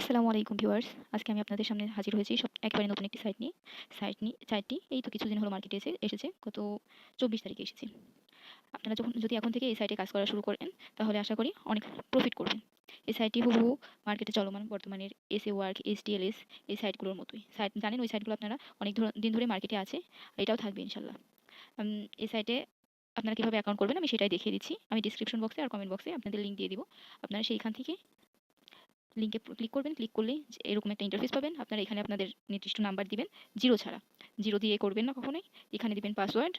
আসসালামু আলাইকুম ভিউয়ার্স। আজকে আমি আপনাদের সামনে হাজির হয়েছি সব একেবারে নতুন একটি সাইট নিয়ে। সাইট নিয়ে সাইটটি এই তো কিছুদিন হলো মার্কেটে এসে, এসেছে, গত চব্বিশ তারিখে এসেছে। আপনারা যখন, যদি এখন থেকে এই সাইটে কাজ করা শুরু করেন, তাহলে আশা করি অনেক প্রফিট করবেন। এই সাইটটি হুবহু মার্কেটে চলমান বর্তমানের এসএ ওয়ার্ক এস এস এই সাইটগুলোর মতোই। সাইট জানেন ওই সাইটগুলো আপনারা অনেক দিন ধরে মার্কেটে আছে এটাও থাকবে ইনশাল্লাহ। এই সাইটে আপনারা কীভাবে অ্যাকাউন্ট করবেন আমি সেটাই দেখিয়ে দিচ্ছি। আমি ডিসক্রিপশন বক্সে আর কমেন্ট বক্সে আপনাদের লিঙ্ক দিয়ে দিব। আপনারা সেইখান থেকে লিঙ্কে ক্লিক করবেন ক্লিক করলেই এরকম একটা ইন্টারফেস পাবেন। আপনারা এখানে আপনাদের নির্দিষ্ট নাম্বার দিবেন জিরো ছাড়া। জিরো দিয়ে করবেন না কখনোই। এখানে দিবেন পাসওয়ার্ড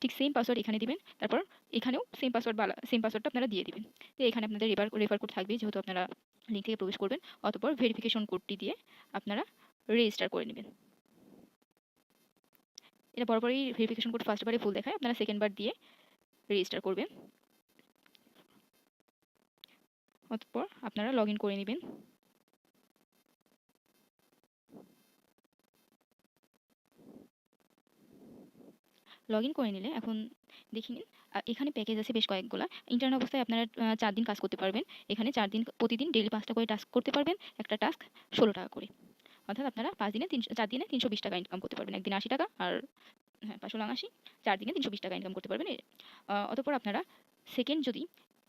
ঠিক সেম পাসওয়ার্ড এখানে দিবেন। তারপর এখানেও সেম পাসওয়ার্ড সেম পাসওয়ার্ডটা আপনারা দিয়ে দিবেন। তো এখানে আপনাদের রেফার রেফার কোড থাকবে, যেহেতু আপনারা লিঙ্ক থেকে প্রবেশ করবেন। অতপর ভেরিফিকেশন কোডটি দিয়ে আপনারা রেজিস্টার করে নেবেন। এটা বরাবরই ভেরিফিকেশন কোড ফার্স্ট বারে ফুল দেখায়। আপনারা সেকেন্ডবার দিয়ে রেজিস্টার করবেন। অতপর আপনারা লগ করে নেবেন। লগ ইন করে নিলে এখন দেখে নিন এখানে প্যাকেজ আছে বেশ কয়েকগুলা। ইন্টার্ন অবস্থায় আপনারা চার দিন কাজ করতে পারবেন। এখানে চার দিন প্রতিদিন ডেলি পাঁচটা করে টাস্ক করতে পারবেন। একটা টাস্ক ষোলো টাকা করে। অর্থাৎ আপনারা পাঁচ দিনে তিনশো, চার দিনে তিনশো বিশ টাকা ইনকাম করতে পারবেন। একদিন আশি টাকা আর হ্যাঁ পাঁচশো আশি। চার দিনে তিনশো বিশ টাকা ইনকাম করতে পারবেন। অতঃপর আপনারা সেকেন্ড যদি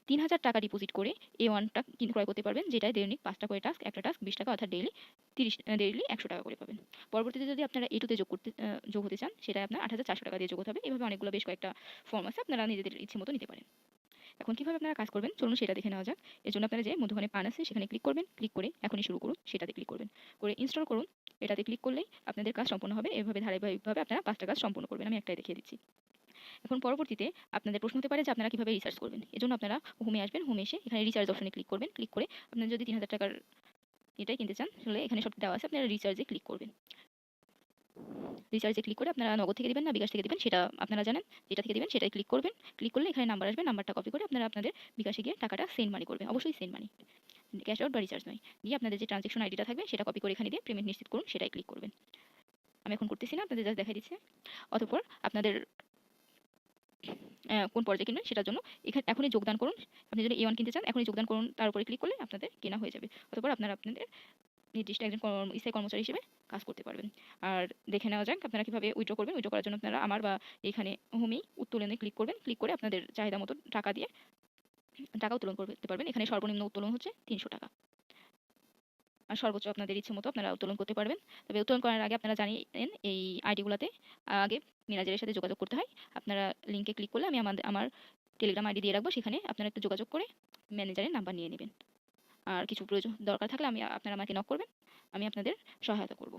তিন হাজার টাকা ডিপোজিট করে এ ওয়ানটা ক্রয় করতে পারবেন, যেটায় দৈনিক পাঁচটা করে টাস্ক একটা টাস্ক বিশ টাকা, অর্থাৎ ডেইলি তিরিশ ডেইলি একশো টাকা করে পাবেন। পরবর্তীতে যদি আপনারা এ টুতে যোগ করতে যোগ হতে চান সেটা আপনার আট হাজার চারশো টাকা দিয়ে যোগ হতে হবে। এভাবে অনেকগুলো বেশ কয়েকটা ফর্ম আছে, আপনারা নিজেদের ইচ্ছে মতো নিতে পারেন। এখন কীভাবে আপনারা কাজ করবেন? চলুন সেটা দেখে নেওয়া যাক। এর জন্য আপনারা যে মধুবনে পান আছে, সেখানে ক্লিক করবেন। ক্লিক করে এখনই শুরু করুন, সেটাতে ক্লিক করবেন। করে ইনস্টল করুন। এটাতে ক্লিক করলেই আপনাদের কাজ সম্পূর্ণ হবে। এভাবে ধারাবাহিকভাবে আপনারা পাঁচটা কাজ সম্পূর্ণ করবেন। আমি একটাই দেখিয়ে দিচ্ছি। এখন পরবর্তীতে আপনাদের প্রশ্ন হতে পারে যে আপনারা কীভাবে রিসার্চ করবেন। এজন্য আপনারা হোমে আসবেন হোমে এসে এখানে রিচার্জ অপশনে ক্লিক করবেন। ক্লিক করে আপনারা যদি তিন হাজার টাকার এটাই কিনতে চান, তাহলে এখানে সব দেওয়া আছে, আপনারা রিচার্জে ক্লিক করবেন। রিচার্জে ক্লিক করে আপনারা নগদ থেকে দেবেন না, বিকাশ থেকে দেবেন, সেটা আপনারা জানেন, যেটা থেকে দিবেন সেটাই ক্লিক করবেন। ক্লিক করলে এখানে নাম্বার আসবে নাম্বারটা কপি করে আপনারা আপনাদের বিকাশে গিয়ে টাকাটা সেন্ড মানি করবেন, অবশ্যই সেন্ড মানি ক্যাশ আউট বা রিচার্জ নয়। দিয়ে আপনাদের যে ট্রানজেকশন আইডিটা থাকবে, সেটা কপি করে এখানে দিয়ে পেমেন্ট নিশ্চিত করুন, সেটাই ক্লিক করবেন। আমি এখন করতেছি না, আপনাদের জাস্ট দেখাই দিচ্ছে। অতঃপর আপনাদের কোন পর্যায়ে কিনবেন সেটার জন্য এখানে এখনই যোগদান করুন। আপনি যদি এ ওয়ান কিনতে চান, এখনই যোগদান করুন, তার উপরে ক্লিক করলে আপনাদের কেনা হয়ে যাবে। অতপর আপনারা আপনাদের নির্দিষ্ট একজন স্থায়ী কর্মচারী হিসেবে কাজ করতে পারবেন। আর দেখে নেওয়া যাক আপনারা কীভাবে উইড্রো করবেন। উইড্রো করার জন্য আপনারা আমার বা এখানে হোমেই উত্তোলনে ক্লিক করবেন। ক্লিক করে আপনাদের চাহিদা মতো টাকা দিয়ে টাকা উত্তোলন করতে পারবেন। এখানে সর্বনিম্ন উত্তোলন হচ্ছে তিনশো টাকা। সর্বোচ্চ আপনাদের ইচ্ছে মতো আপনারা উত্তোলন করতে পারবেন। তবে উত্তোলন করার আগে আপনারা জানিয়ে এই আইডিগুলোতে আগে ম্যানেজারের সাথে যোগাযোগ করতে হয়। আপনারা লিঙ্কে ক্লিক করলে আমি আমাদের, আমার টেলিগ্রাম আইডি দিয়ে রাখব, সেখানে আপনারা একটু যোগাযোগ করে ম্যানেজারের নাম্বার নিয়ে নেবেন। আর কিছু প্রয়োজন, দরকার থাকলে আমি আপনারা আমাকে নক করবেন, আমি আপনাদের সহায়তা করব।